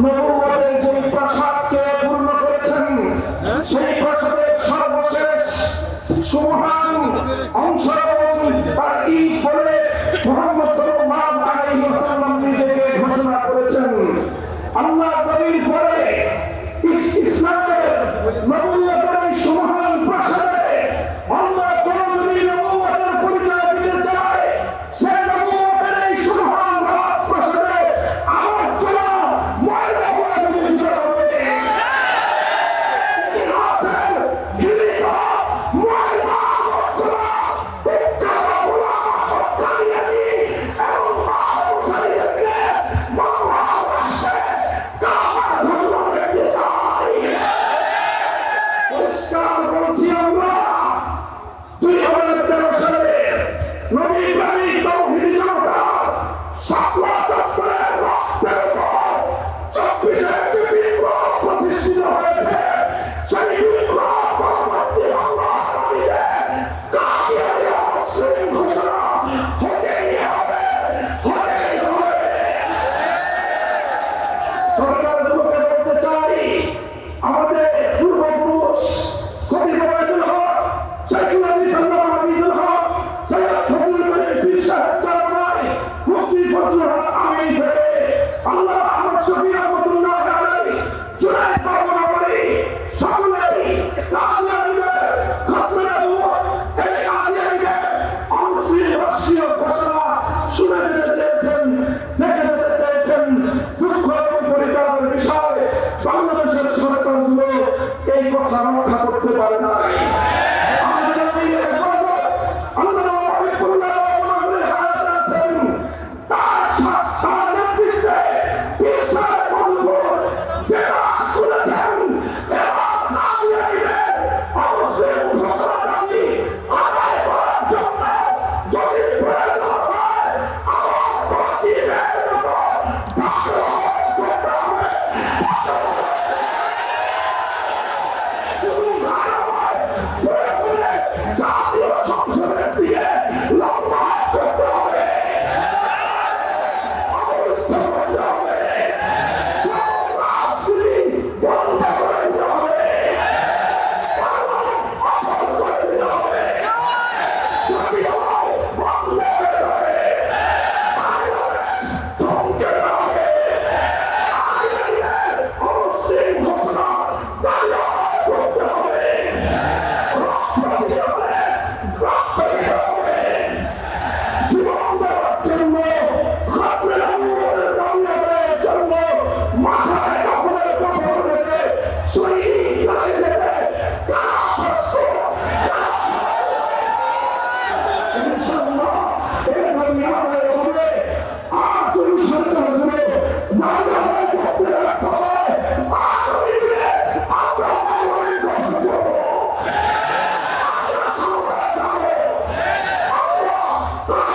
নবুয়তের যে প্রাসাদকে পূর্ণ করেছেন? সেই প্রাসাদের সর্বশেষ সুমহান অংশ এবং তার ঈদ বলে মোহাম্মদ সাল্লাল্লাহু আলাইহি ওয়াসাল্লাম নিজেকে ঘোষণা করেছেন। আল্লাহ নবীর পরে ইসলাম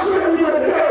আন্দোলন করেছে